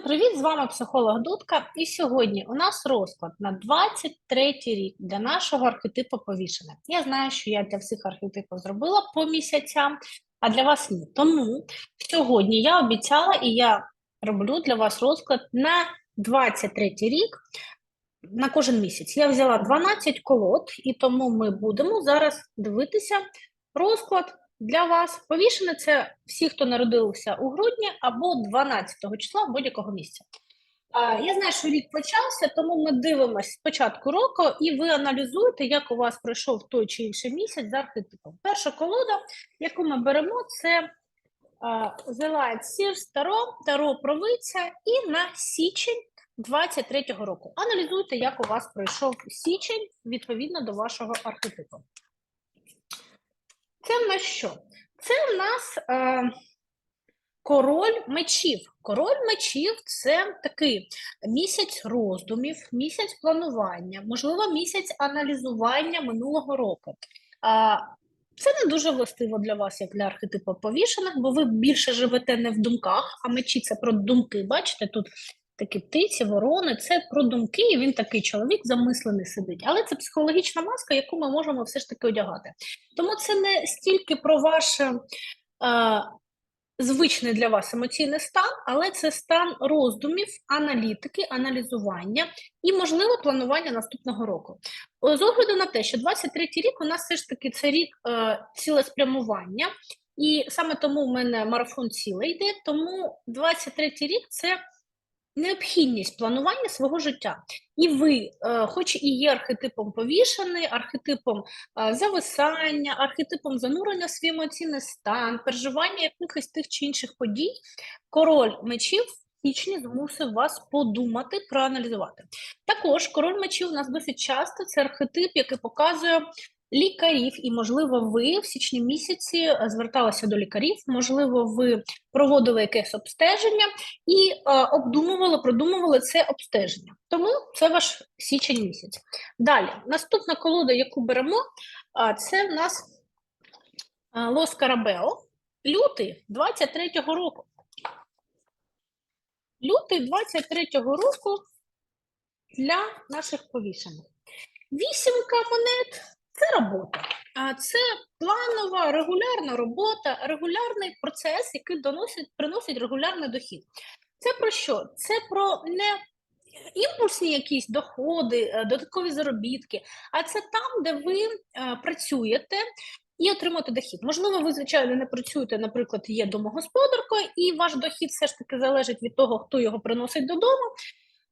Привіт! З вами психолог Дудка. І сьогодні у нас розклад на 23 рік для нашого архетипу повішене. Я знаю, що я для всіх архетипів зробила по місяцям, а для вас ні. Тому сьогодні я обіцяла і я роблю для вас розклад на 23 рік на кожен місяць. Я взяла 12 колод, і тому ми будемо зараз дивитися розклад для вас. Повішене це всі, хто народився у грудні або 12 числа будь-якого місця. А, Я знаю, що рік почався, тому ми дивимося з початку року, і ви аналізуєте, як у вас пройшов той чи інший місяць за архетипом. Перша колода, яку ми беремо, це The Light Sears Таро, Таро Провиця і на січень 23-го року. Аналізуйте, як у вас пройшов січень відповідно до вашого архетипу. Це в нас що? Це в нас е, король мечів. Король мечів це такий місяць роздумів, місяць планування, можливо, місяць аналізування минулого року. А, це не дуже властиво для вас, як для архетипу повішених, бо ви більше живете не в думках, а мечі це про думки. Бачите, тут такі птиці, ворони, це про думки, і він такий чоловік замислений сидить. Але це психологічна маска, яку ми можемо все ж таки одягати. Тому це не стільки про ваш е, звичний для вас емоційний стан, але це стан роздумів, аналітики, аналізування і, можливо, планування наступного року. З огляду на те, що 23-й рік у нас все ж таки це рік е, цілеспрямування. І саме тому в мене марафон цілий йде. Тому 23-й рік це необхідність планування свого життя. І ви, е, хоч і є архетипом повішений, архетипом е, зависання, архетипом занурення в свій емоційний стан, переживання якихось тих чи інших подій, король мечів січні змусив вас подумати, проаналізувати. Також король мечів у нас досить часто це архетип, який показує лікарів, і, можливо, ви в січні місяці е, зверталися до лікарів, можливо, ви проводили якесь обстеження і е, обдумували, продумували це обстеження. Тому це ваш січень місяць. Далі, наступна колода, яку беремо, це в нас е, Лос Карабео, лютий 23-го року. Лютий 23-го року для наших повішених. Вісімка монет це робота. Це планова, регулярна робота, регулярний процес, який доносить, приносить регулярний дохід. Це про що? Це про не імпульсні якісь доходи, е, додаткові заробітки, а це там, де ви е, працюєте. І отримати дохід. Можливо, ви, звичайно, не працюєте, наприклад, є домогосподаркою, і ваш дохід все ж таки залежить від того, хто його приносить додому.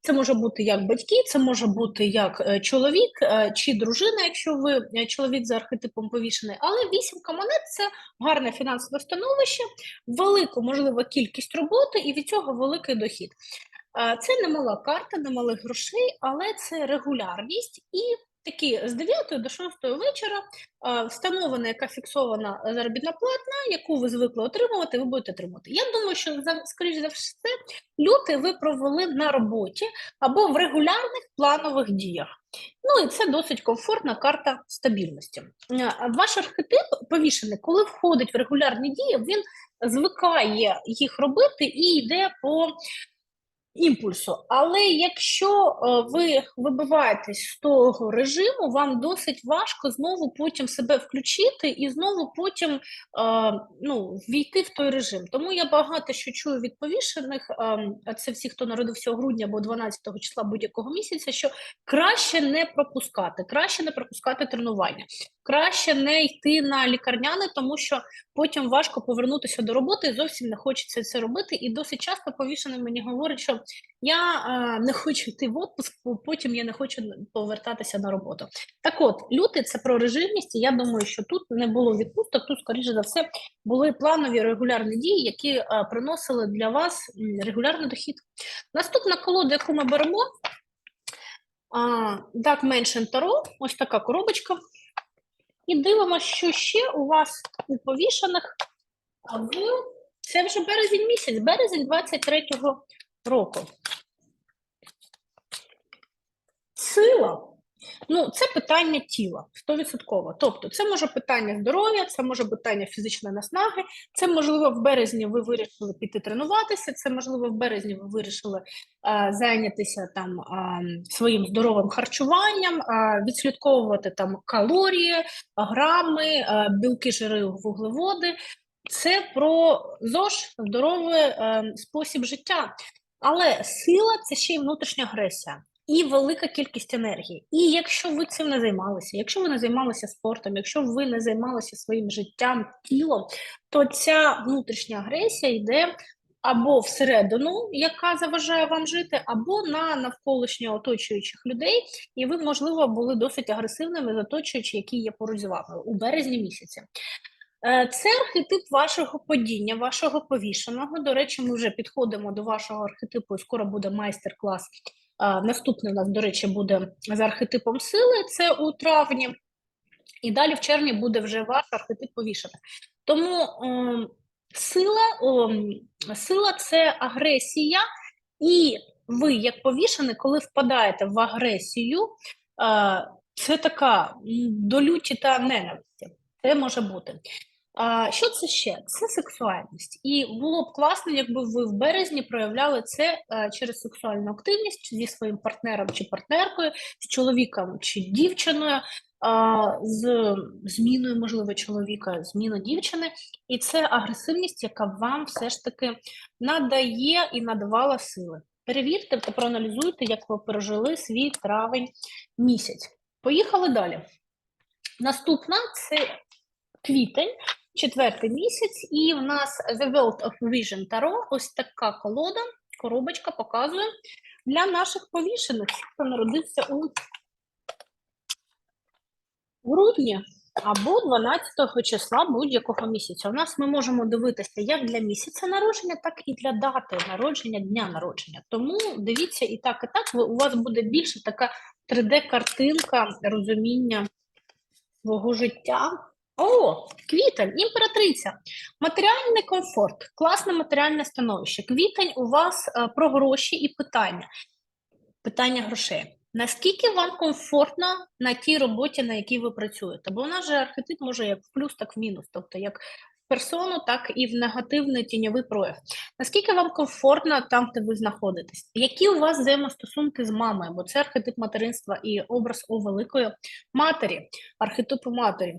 Це може бути як батьки, це може бути як е, чоловік е, чи дружина, якщо ви е, чоловік за архетипом повішений. Але вісімка монет це гарне фінансове становище, велику можливо кількість роботи і від цього великий дохід. Це не мала карта, не малих грошей, але це регулярність і такі з 9 до 6 вечора встановлена яка фіксована заробітна платна, яку ви звикли отримувати, ви будете отримувати. Я думаю, що скоріш за все, лютий ви провели на роботі або в регулярних планових діях. Ну і це досить комфортна карта стабільності. Ваш архетип повішений, коли входить в регулярні дії, він звикає їх робити і йде по імпульсу. Але якщо е, ви вибиваєтесь з того режиму, вам досить важко знову потім себе включити і знову потім е, ну, війти в той режим. Тому я багато що чую від повішених, а це всі, хто народився у грудні або 12 числа будь-якого місяця, що краще не пропускати, краще не пропускати тренування, краще не йти на лікарняне, тому що потім важко повернутися до роботи зовсім не хочеться це робити. І досить часто повішений мені говорить, що я е, не хочу йти в отпуск, бо потім я не хочу повертатися на роботу. Так от, лютий це про режимність, і я думаю, що тут не було відпусток, тут, скоріше за все, були планові регулярні дії, які е, приносили для вас регулярний дохід. Наступна колода, яку ми беремо, Dark Mansion Tarot, ось така коробочка. І дивимося, що ще у вас у повішених. Це вже березень місяць, березень 23-го року. Сила. Ну, це питання тіла, 100%. Тобто, це може питання здоров'я, це може питання фізичної наснаги, це можливо в березні ви вирішили піти тренуватися, це можливо в березні ви вирішили е, зайнятися там е, своїм здоровим харчуванням, е, відслідковувати там калорії, грами, е, білки, жири, вуглеводи. Це про ЗОЖ, здоровий е, спосіб життя. Але сила це ще й внутрішня агресія і велика кількість енергії. І якщо ви цим не займалися, якщо ви не займалися спортом, якщо ви не займалися своїм життям, тілом, то ця внутрішня агресія йде або всередину, яка заважає вам жити, або на навколишньо оточуючих людей, і ви, можливо, були досить агресивними, оточуючи, які є поруч з вами у березні місяці. Е, Це архетип вашого падіння, вашого повішеного. До речі, ми вже підходимо до вашого архетипу. і Скоро буде майстер-клас. Е, Наступний у нас, до речі, буде за архетипом сили. Це у травні. І далі в червні буде вже ваш архетип повішених. Тому ем, сила, ем, сила це агресія, і ви, як повішений, коли впадаєте в агресію, е, це така до люті та ненависті. Це може бути. А, що це ще? Це сексуальність. І було б класно, якби ви в березні проявляли це е, через сексуальну активність зі своїм партнером чи партнеркою, з чоловіком чи дівчиною, а, з зміною, можливо, чоловіка, зміну дівчини. І це агресивність, яка вам все ж таки надає і надавала сили. Перевірте та проаналізуйте, як ви пережили свій травень місяць. Поїхали далі. Наступна це квітень, четвертий місяць, і в нас The World of Vision Tarot, ось така колода, коробочка показує для наших повішених, хто народився у грудні або 12 числа будь-якого місяця. У нас ми можемо дивитися як для місяця народження, так і для дати народження, дня народження. Тому дивіться і так, і так, у вас буде більше така 3D-картинка розуміння свого життя. О, квітень, імператриця, матеріальний комфорт, класне матеріальне становище. Квітень у вас е, про гроші і питання. Питання грошей. Наскільки вам комфортно на тій роботі, на якій ви працюєте? Бо у нас же архетип може як в плюс, так в мінус, тобто як в персону, так і в негативний тіньовий прояв. Наскільки вам комфортно там, де ви знаходитесь? Які у вас взаємостосунки з мамою? Бо це архетип материнства і образ у великої матері, архетипу матері.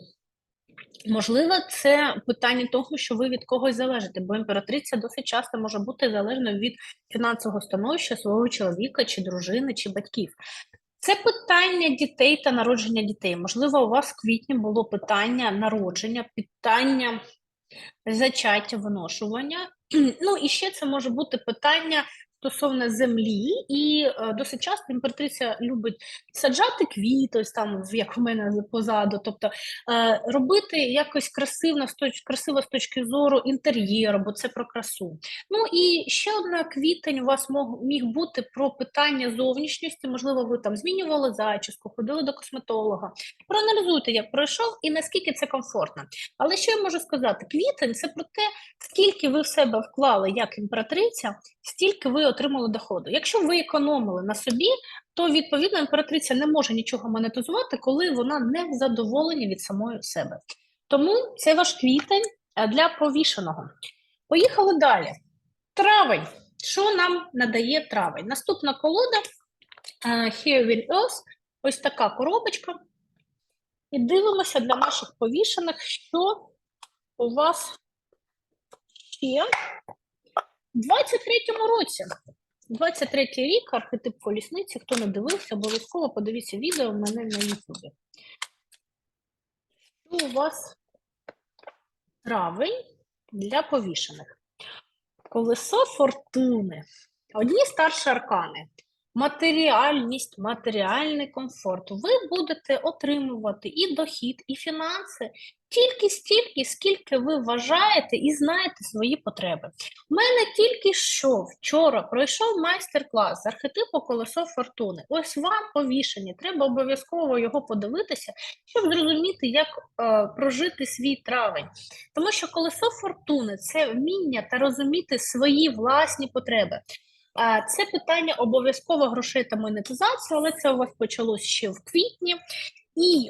Можливо, це питання того, що ви від когось залежите, бо імператриця досить часто може бути залежною від фінансового становища свого чоловіка, чи дружини, чи батьків. Це питання дітей та народження дітей. Можливо, у вас в квітні було питання народження, питання зачаття, виношування. Ну і ще це може бути питання стосовно землі, і е, досить часто імператриця любить саджати квіти, ось там, як в мене позаду, тобто е, робити якось красиво з точ, красиво з точки зору інтер'єру, бо це про красу. Ну і ще одна квітень у вас мог, міг бути про питання зовнішньості. Можливо, ви там змінювали зачіску, ходили до косметолога. Проаналізуйте, як пройшов і наскільки це комфортно. Але що я можу сказати? Квітень це про те, скільки ви в себе вклали як імператриця, стільки ви отримали доходу. Якщо ви економили на собі, то відповідно імператриця не може нічого монетизувати, коли вона не задоволена від самої себе. Тому це ваш квітень е, для повішеного. Поїхали далі. Травень. Що нам надає травень? Наступна колода е, Here Earth. Ось така коробочка. І дивимося для наших повішених, що у вас ще в 23-му році. 23-й рік, архетип колісниці. Хто не дивився, обов'язково подивіться відео в мене на Ютубі. Що у вас травень для повішених? Колесо фортуни. Одні старші аркани. Матеріальність, матеріальний комфорт. Ви будете отримувати і дохід, і фінанси тільки стільки, скільки ви вважаєте і знаєте свої потреби. У мене тільки що вчора пройшов майстер-клас з архетипу колесо фортуни. Ось вам повішені. Треба обов'язково його подивитися, щоб зрозуміти, як е, прожити свій травень. Тому що колесо фортуни це вміння та розуміти свої власні потреби. Це питання обов'язково грошей та монетизації, але це у вас почалось ще в квітні. І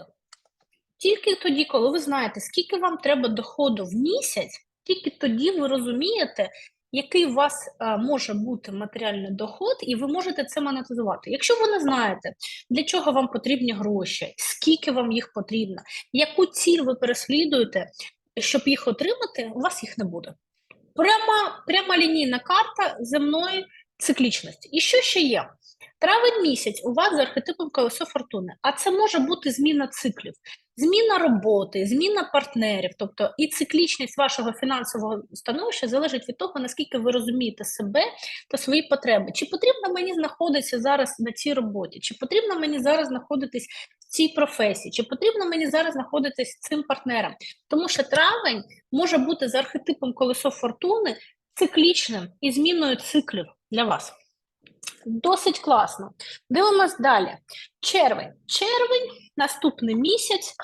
тільки тоді, коли ви знаєте, скільки вам треба доходу в місяць, тільки тоді ви розумієте, який у вас може бути матеріальний доход, і ви можете це монетизувати. Якщо ви не знаєте, для чого вам потрібні гроші, скільки вам їх потрібно, яку ціль ви переслідуєте, щоб їх отримати, у вас їх не буде. Пряма, пряма лінійна карта земної циклічності. І що ще є? Травень місяць у вас за архетипом колесо фортуни, а це може бути зміна циклів, зміна роботи, зміна партнерів, тобто і циклічність вашого фінансового становища залежить від того, наскільки ви розумієте себе та свої потреби. Чи потрібно мені знаходитися зараз на цій роботі, чи потрібно мені зараз знаходитись в цій професії, чи потрібно мені зараз знаходитись з цим партнером? Тому що травень може бути за архетипом колесо фортуни циклічним і зміною циклів для вас. Досить класно. Дивимось далі. Червень. Червень, наступний місяць.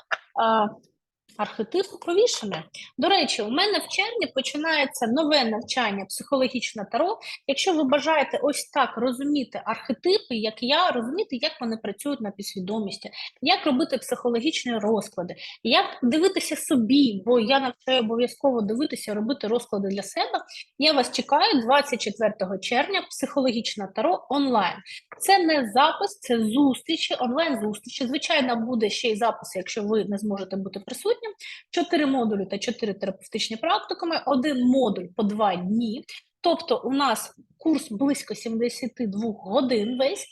А, архетип повішений. До речі, у мене в червні починається нове навчання психологічне таро. Якщо ви бажаєте ось так розуміти архетипи, як я, розуміти, як вони працюють на підсвідомості, як робити психологічні розклади, як дивитися собі, бо я навчаю обов'язково дивитися, робити розклади для себе. Я вас чекаю 24 червня, психологічне таро онлайн. Це не запис, це зустрічі, онлайн-зустрічі. Звичайно, буде ще й запис, якщо ви не зможете бути присутнім. Чотири модулі та чотири терапевтичні практикуми, один модуль по два дні. Тобто, у нас курс близько 72 годин весь.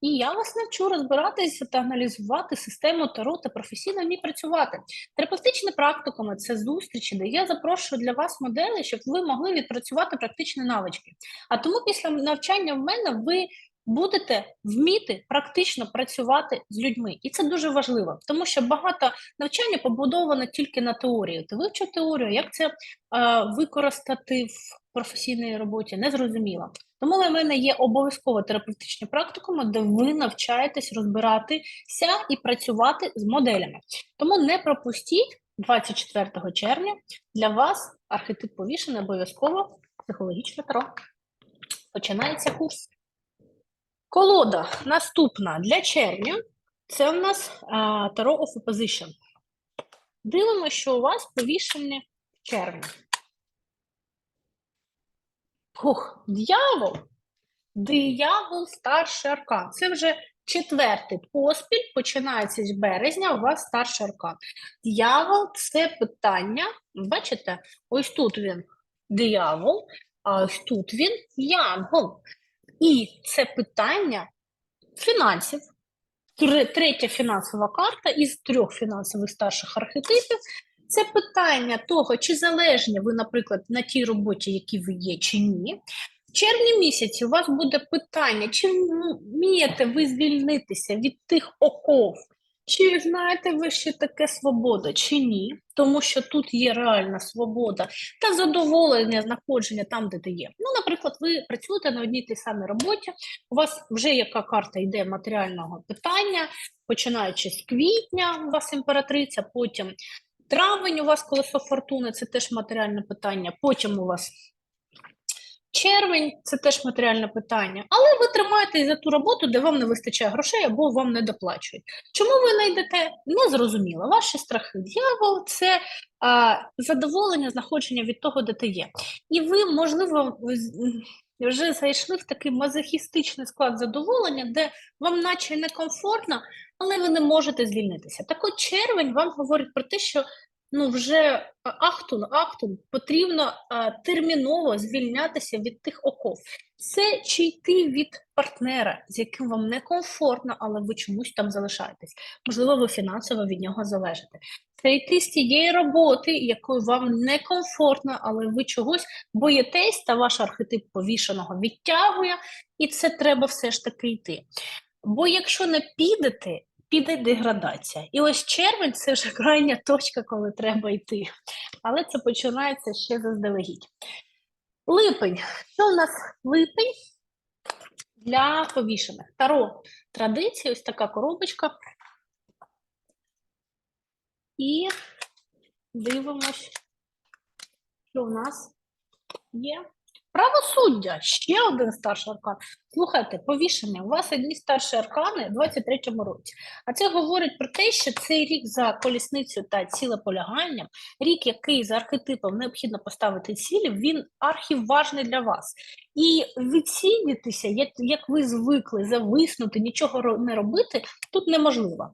І я вас навчу розбиратися та аналізувати систему таро та професійно в ній працювати. Терапевтичні практикуми це зустрічі, де я запрошую для вас моделі, щоб ви могли відпрацювати практичні навички. А тому після навчання в мене ви будете вміти практично працювати з людьми, і це дуже важливо, тому що багато навчання побудовано тільки на теорії. Ти вивчив теорію, як це е, використати в професійній роботі, не зрозуміло. Тому в мене є обов'язково терапевтичні практикуми, де ви навчаєтесь розбиратися і працювати з моделями. Тому не пропустіть 24 червня для вас архетип повішений обов'язково психологічне таро. Починається курс. Колода наступна для червня. Це у нас Tarot of Opposition. Дивимося, що у вас повішені в червні. Фух, дьявол. Диявол старший аркан. Це вже четвертий поспіль, починається з березня, у вас старший аркан. Дьявол це питання. Бачите, ось тут він диявол, а ось тут він янгол. І це питання фінансів. Третя фінансова карта із трьох фінансових старших архетипів. Це питання того, чи залежні ви, наприклад, на тій роботі, які ви є, чи ні. В червні місяці у вас буде питання, чи вмієте ви звільнитися від тих оков, чи знаєте ви, що таке свобода, чи ні, тому що тут є реальна свобода та задоволення знаходження там, де ти є. Ну, наприклад, ви працюєте на одній тій самій роботі, у вас вже яка карта йде матеріального питання, починаючи з квітня, у вас імператриця, потім травень у вас колесо фортуни, це теж матеріальне питання, потім у вас червень, це теж матеріальне питання, але ви тримаєтесь за ту роботу, де вам не вистачає грошей або вам не доплачують. Чому ви не йдете? Незрозуміло. Ваші страхи. Дьявол – це а, задоволення, знаходження від того, де ти є. І ви, можливо, вже зайшли в такий мазохістичний склад задоволення, де вам наче некомфортно, але ви не можете звільнитися. Так от червень вам говорить про те, що ну вже ахтун, ахтун, потрібно а, терміново звільнятися від тих оков. Це чи йти від партнера, з яким вам некомфортно, але ви чомусь там залишаєтесь. Можливо, ви фінансово від нього залежите. Це йти з тієї роботи, якою вам некомфортно, але ви чогось боїтесь, та ваш архетип повішеного відтягує, і це треба все ж таки йти. Бо якщо не підете, піде деградація. І ось червень це вже крайня точка, коли треба йти. Але це починається ще заздалегідь. Липень. Що у нас липень для повішених? Таро традиції, ось така коробочка. І дивимось, що в нас є. Правосуддя ще один старший аркан. Слухайте, повішення. У вас одні старші аркани в 23-му році. А це говорить про те, що цей рік за колісницю та цілеполяганням, рік, який за архетипом необхідно поставити цілі, він архіважний для вас. І відсідітися, як, як ви звикли зависнути, нічого не робити, тут неможливо.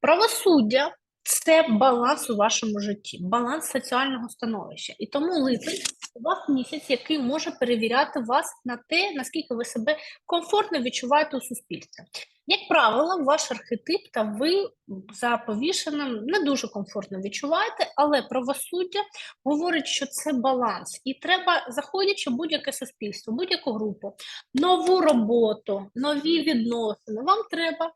Правосуддя це баланс у вашому житті, баланс соціального становища. І тому липень у вас місяць, який може перевіряти вас на те, наскільки ви себе комфортно відчуваєте у суспільстві. Як правило, ваш архетип та ви за повішеним не дуже комфортно відчуваєте, але правосуддя говорить, що це баланс, і треба, заходячи в будь-яке суспільство, будь-яку групу, нову роботу, нові відносини. Вам треба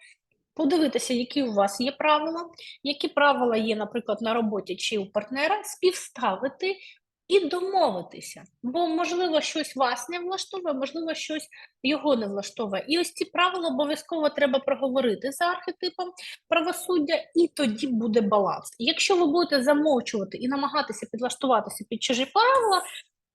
подивитися, які у вас є правила, які правила є, наприклад, на роботі чи у партнера, співставити і домовитися. Бо, можливо, щось вас не влаштовує, можливо, щось його не влаштовує. І ось ці правила обов'язково треба проговорити за архетипом правосуддя, і тоді буде баланс. Якщо ви будете замовчувати і намагатися підлаштуватися під чужі правила,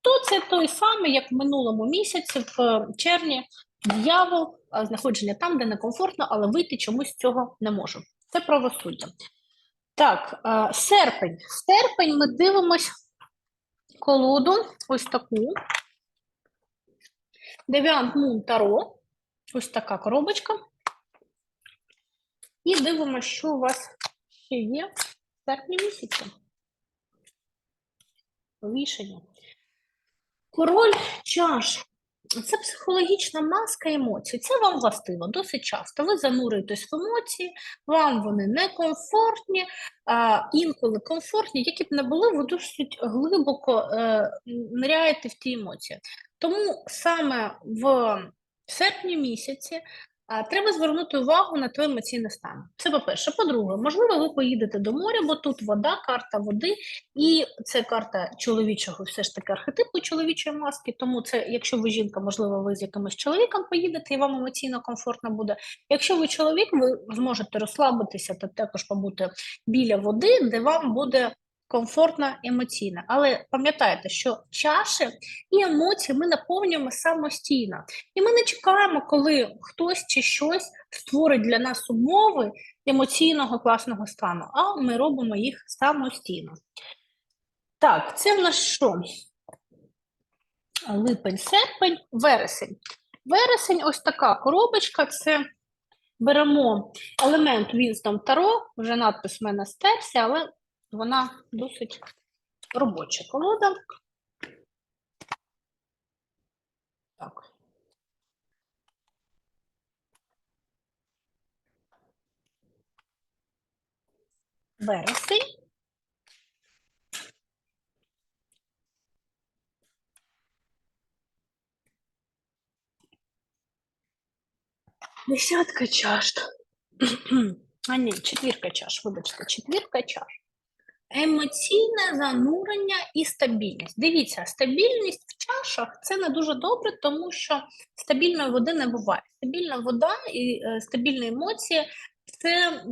то це той самий, як в минулому місяці, в е, червні, дьявол, знаходження там, де некомфортно, але вийти чомусь з цього не можу. Це правосуддя. Так, е, серпень. Серпень ми дивимось колоду, ось таку. Девіант Мун Таро. Ось така коробочка. І дивимося, що у вас ще є в серпні місяці. Повішення. Король чаш. Це психологічна маска емоцій. Це вам властиво досить часто. Ви занурюєтесь в емоції, вам вони некомфортні, а, інколи комфортні, які б не були, ви досить глибоко е, ниряєте в ті емоції. Тому саме в серпні місяці треба звернути увагу на той емоційний стан. Це по-перше. По-друге, можливо, ви поїдете до моря, бо тут вода, карта води, і це карта чоловічого, все ж таки архетипу чоловічої маски. Тому це, якщо ви жінка, можливо, ви з якимось чоловіком поїдете і вам емоційно комфортно буде. Якщо ви чоловік, ви зможете розслабитися та також побути біля води, де вам буде комфортно емоційно. Але пам'ятайте, що чаші і емоції ми наповнюємо самостійно. І ми не чекаємо, коли хтось чи щось створить для нас умови емоційного класного стану, а ми робимо їх самостійно. Так, це в нас що? Липень, серпень, вересень. Вересень, ось така коробочка. Це беремо елемент Winston Таро, вже надпис в мене стерся, але вона досить робоча колода. Так. Вересень. Десятка чаш. А ні, четвірка чаш, вибачте, четвірка чаш. Емоційне занурення і стабільність. Дивіться, стабільність в чашах це не дуже добре, тому що стабільної води не буває. Стабільна вода і е, стабільні емоції це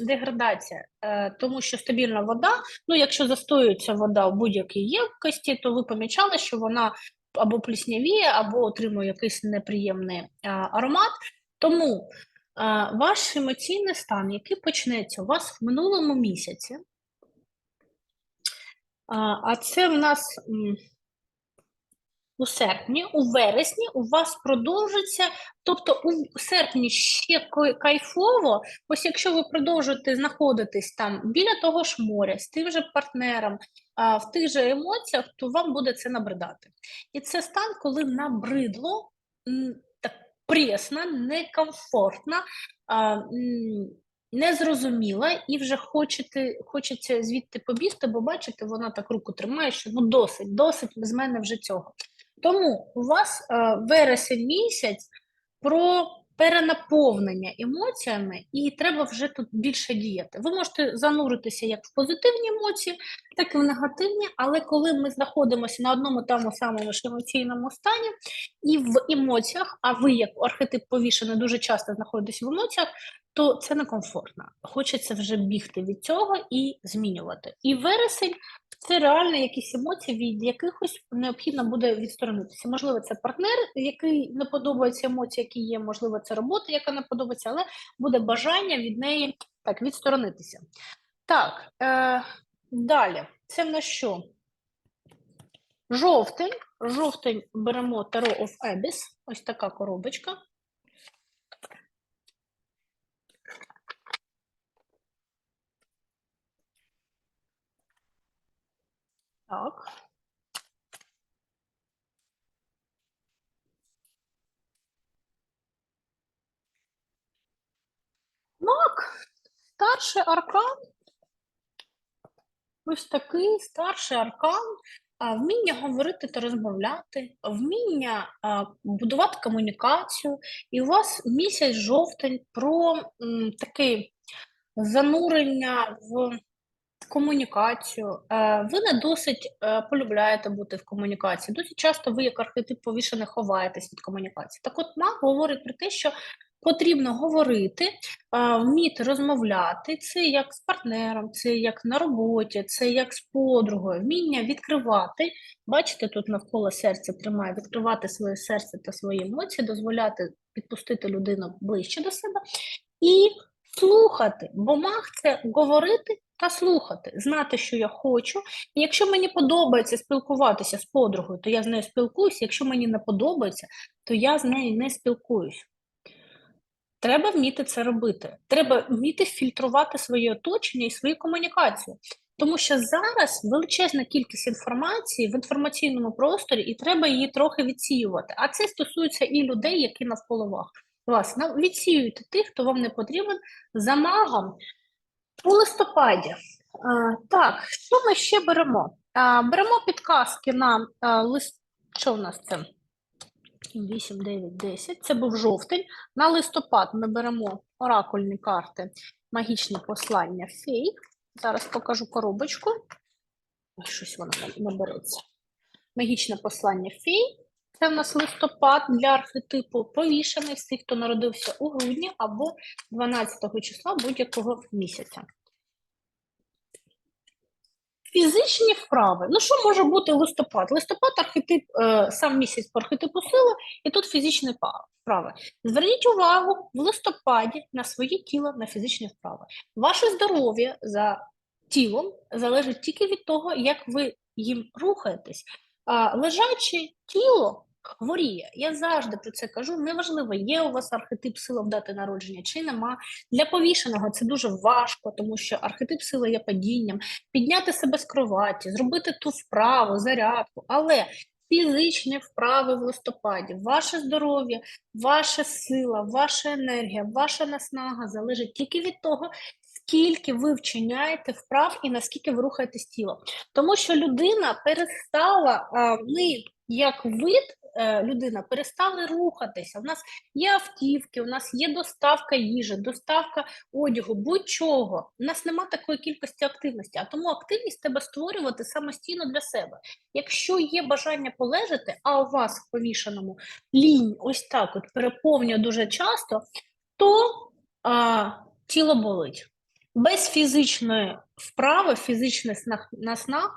деградація, е, тому що стабільна вода, ну якщо застоюється вода в будь-якій ємкості, то ви помічали, що вона або пліснявіє, або отримує якийсь неприємний аромат. Тому ваш емоційний стан, який почнеться у вас в минулому місяці, а, це в нас у серпні, у вересні у вас продовжиться, тобто у серпні ще кайфово, ось якщо ви продовжуєте знаходитись там біля того ж моря, з тим же партнером, в тих же емоціях, то вам буде це набридати. І це стан, коли набридло, так пресно, некомфортно, незрозуміла, і вже хочете, хочеться звідти побігти, бо бачите, вона так руку тримає, що ну досить, досить з мене вже цього. Тому у вас е, вересень місяць про перенаповнення емоціями, і треба вже тут більше діяти. Ви можете зануритися як в позитивні емоції, так і в негативні, але коли ми знаходимося на одному тому самому ж емоційному стані і в емоціях, а ви, як архетип повішений, дуже часто знаходитесь в емоціях, то це некомфортно. Хочеться вже бігти від цього і змінювати. І вересень це реально якісь емоції, від якихось необхідно буде відсторонитися. Можливо, це партнер, який не подобається емоції, які є, можливо, це робота, яка не подобається, але буде бажання від неї так відсторонитися. Так, е, далі. Це на що? Жовтень. Жовтень беремо Tarot of Abyss. Ось така коробочка. Так. Так, старший аркан. Ось такий старший аркан. Вміння говорити та розмовляти, вміння будувати комунікацію. І у вас місяць жовтень про таке занурення в комунікацію. Е, Ви не досить е, полюбляєте бути в комунікації. Досить часто ви, як архетип повішений, ховаєтесь від комунікації. Так от маг говорить про те, що потрібно говорити, е, вміти розмовляти. Це як з партнером, це як на роботі, це як з подругою, вміння відкривати. Бачите, тут навколо серця тримає, відкривати своє серце та свої емоції, дозволяти підпустити людину ближче до себе і слухати. Бо маг це говорити та слухати, знати, що я хочу. І якщо мені подобається спілкуватися з подругою, то я з нею спілкуюся. Якщо мені не подобається, то я з нею не спілкуюсь. Треба вміти це робити. Треба вміти фільтрувати своє оточення і свою комунікацію. Тому що зараз величезна кількість інформації в інформаційному просторі, і треба її трохи відсіювати. А це стосується і людей, які навколо вас. На- відсіюйте тих, хто вам не потрібен за магом у листопаді. Так, що ми ще беремо? Беремо підказки на лист. Що в нас це? 8, 9, 10. Це був жовтень. На листопад ми беремо оракульні карти, магічні послання фей. Зараз покажу коробочку. Щось воно там набереться. Магічне послання фей. Це в нас листопад для архетипу повішений всіх, хто народився у грудні або 12 числа будь-якого місяця. Фізичні вправи. Ну, що може бути листопад? Листопад архетип, е, сам місяць по архетипу сили, і тут фізичні вправи. Зверніть увагу в листопаді на своє тіло, на фізичні вправи. Ваше здоров'я за тілом залежить тільки від того, як ви їм рухаєтесь. А, лежаче тіло хворіє. Я завжди про це кажу. Неважливо, є у вас архетип сили в дати народження чи нема. Для повішеного це дуже важко, тому що архетип сили є падінням підняти себе з кроваті, зробити ту вправу, зарядку, але фізичні вправи в листопаді, ваше здоров'я, ваша сила, ваша енергія, ваша наснага залежить тільки від того, скільки ви вчиняєте вправ і наскільки ви рухаєтесь тілом. Тому що людина перестала, ми як вид, людина перестали рухатися. У нас є автівки, у нас є доставка їжі, доставка одягу, будь-чого. У нас нема такої кількості активності, а тому активність треба створювати самостійно для себе. Якщо є бажання полежати, а у вас в повішеному лінь ось так от переповнює дуже часто, то а, тіло болить. Без фізичної вправи, наснаг, м,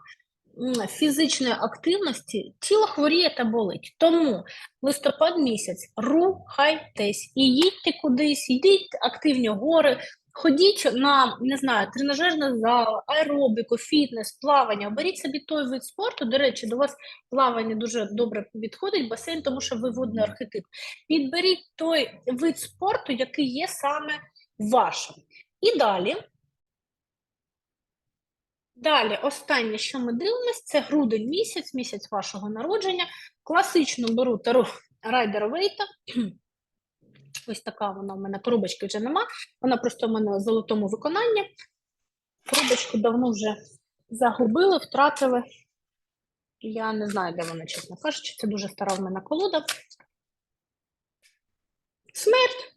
фізичної активності тіло хворіє та болить. Тому листопад місяць рухайтесь і їдьте кудись, йдіть активні гори, ходіть на не знаю, тренажерний зал, аеробіку, фітнес, плавання. Оберіть собі той вид спорту. До речі, до вас плавання дуже добре відходить басейн, тому що ви водний архетип. Підберіть той вид спорту, який є саме вашим. І далі. Далі, останнє, що ми дивимося, це грудень місяць, місяць вашого народження. Класично беру тару Райдер Вейта. Ось така вона в мене коробочки вже нема. Вона просто в мене в золотому виконанні. Коробочку давно вже загубили, втратили. Я не знаю, де вона, чесно кажучи, це дуже стара в мене колода. Смерть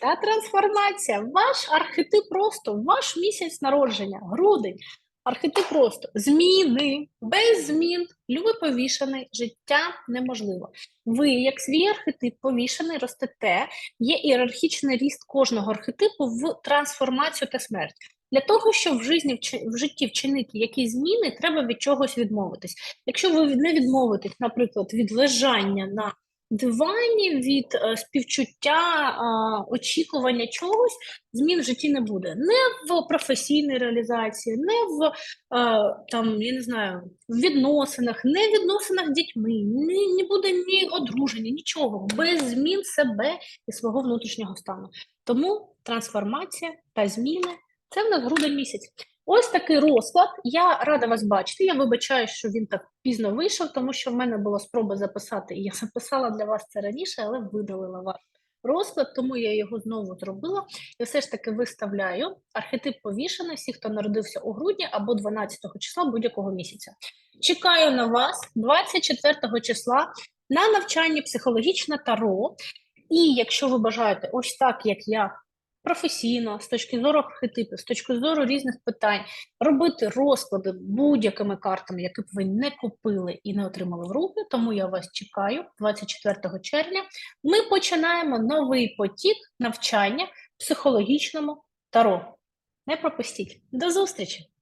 та трансформація. Ваш архетип просто, ваш місяць народження, грудень. Архетип просто зміни, без змін, любий повішений, життя неможливо. Ви, як свій архетип повішений, ростете, є ієрархічний ріст кожного архетипу в трансформацію та смерть. Для того, щоб в житті, в житті вчинити якісь зміни, треба від чогось відмовитись. Якщо ви не відмовитесь, наприклад, від лежання на дивані, від е, співчуття, е, очікування чогось, змін в житті не буде. Не в професійній реалізації, не в е, там, я не знаю, відносинах, не в відносинах з дітьми, не, не буде ні одруження, нічого, без змін себе і свого внутрішнього стану. Тому трансформація та зміни це в нас грудень місяць. Ось такий розклад. Я рада вас бачити. Я вибачаю, що він так пізно вийшов, тому що в мене була спроба записати, і я записала для вас це раніше, але видалила ваш розклад, тому я його знову зробила. І все ж таки виставляю архетип повішений, всі, хто народився у грудні або 12 числа будь-якого місяця. Чекаю на вас 24 числа на навчанні психологічне таро. І якщо ви бажаєте ось так, як я, професійно, з точки зору архетипів, з точки зору різних питань, робити розклади будь-якими картами, які б ви не купили і не отримали в руки, тому я вас чекаю 24 червня. Ми починаємо новий потік навчання психологічному таро. Не пропустіть. До зустрічі!